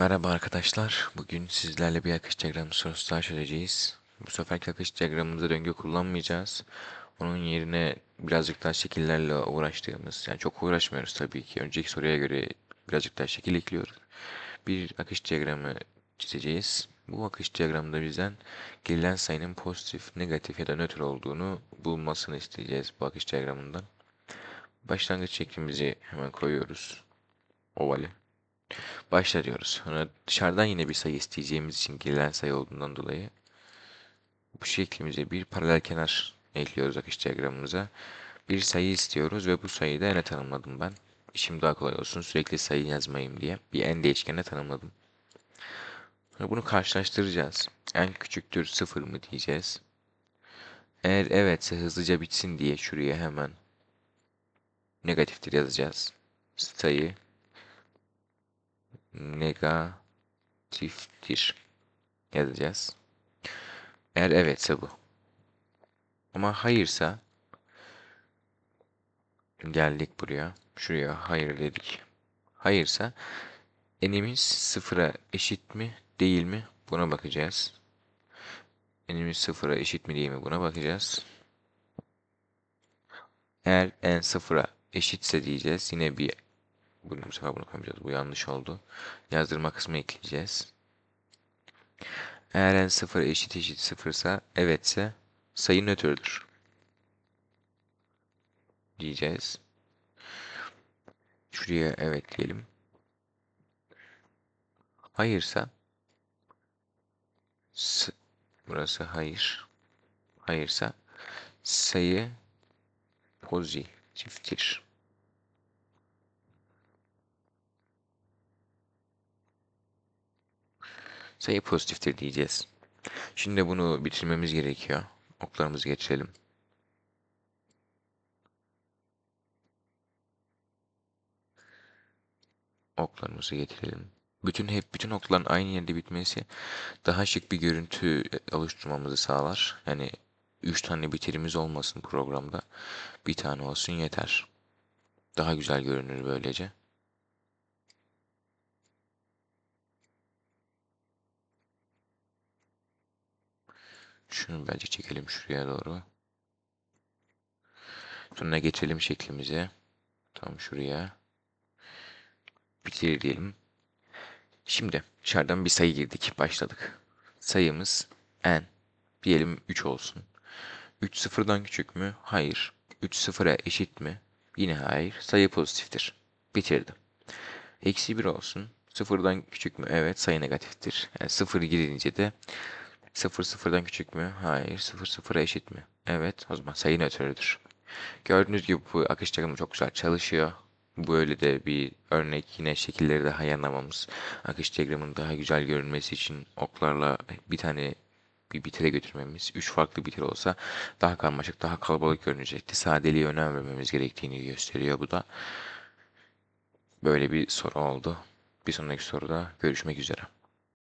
Merhaba arkadaşlar. Bugün sizlerle bir akış diyagramı sorusu daha çözeceğiz. Bu seferki akış diyagramımızda döngü kullanmayacağız. Onun yerine birazcık daha şekillerle uğraştığımız, yani çok uğraşmıyoruz tabii ki. Önceki soruya göre birazcık daha şekil ekliyoruz. Bir akış diyagramı çizeceğiz. Bu akış diyagramında bizden gelen sayının pozitif, negatif ya da nötr olduğunu bulmasını isteyeceğiz bu akış diyagramından. Başlangıç şeklimizi hemen koyuyoruz. Ovali. Başla diyoruz. Sonra dışarıdan yine bir sayı isteyeceğimiz için gelen sayı olduğundan dolayı bu şeklimize bir paralel kenar ekliyoruz akış diyagramımıza. Bir sayı istiyoruz ve bu sayıyı da n'e tanımladım ben. İşim daha kolay olsun sürekli sayı yazmayayım diye bir n değişkene tanımladım. Bunu karşılaştıracağız. n küçüktür 0 mı diyeceğiz. Eğer evetse hızlıca bitsin diye şuraya hemen negatiftir yazacağız. Sayı negatiftir yazacağız. Eğer evetse bu. Ama hayırsa geldik buraya. Şuraya hayır dedik. Hayırsa enimiz sıfıra eşit mi değil mi buna bakacağız. Enimiz sıfıra eşit mi değil mi buna bakacağız. Eğer n sıfıra eşitse diyeceğiz. Yine bir bunu bu sefer bunu koymayacağız. Bu yanlış oldu. Yazdırma kısmı ekleyeceğiz. Eğer n 0 eşit eşit 0 ise evetse sayı nötrdür. Diyeceğiz. Şuraya evet diyelim. Hayırsa burası hayır. Hayırsa sayı pozitiftir. Sayı pozitiftir diyeceğiz. Şimdi bunu bitirmemiz gerekiyor. Oklarımızı geçirelim. Oklarımızı getirelim. Bütün hep bütün okların aynı yerde bitmesi daha şık bir görüntü oluşturmamızı sağlar. Yani 3 tane bitirimiz olmasın programda. Bir tane olsun yeter. Daha güzel görünür böylece. Şunu bence çekelim şuraya doğru. Sonra geçelim şeklimize. Tam şuraya. Bitir diyelim. Şimdi dışarıdan bir sayı girdik. Başladık. Sayımız n. Diyelim 3 olsun. 3 sıfırdan küçük mü? Hayır. 3 sıfıra eşit mi? Yine hayır. Sayı pozitiftir. Bitirdim. Eksi 1 olsun. Sıfırdan küçük mü? Evet. Sayı negatiftir. Yani sıfır girince de 0 sıfırdan küçük mü? Hayır. 0 sıfıra eşit mi? Evet. O zaman sayı nötrüdür. Gördüğünüz gibi bu akış takımı çok güzel çalışıyor. Böyle de bir örnek yine şekilleri daha yanamamız. Akış diyagramının daha güzel görünmesi için oklarla bir tane bir bitire götürmemiz. Üç farklı bitir olsa daha karmaşık, daha kalabalık görünecekti. Sadeliğe önem vermemiz gerektiğini gösteriyor bu da. Böyle bir soru oldu. Bir sonraki soruda görüşmek üzere.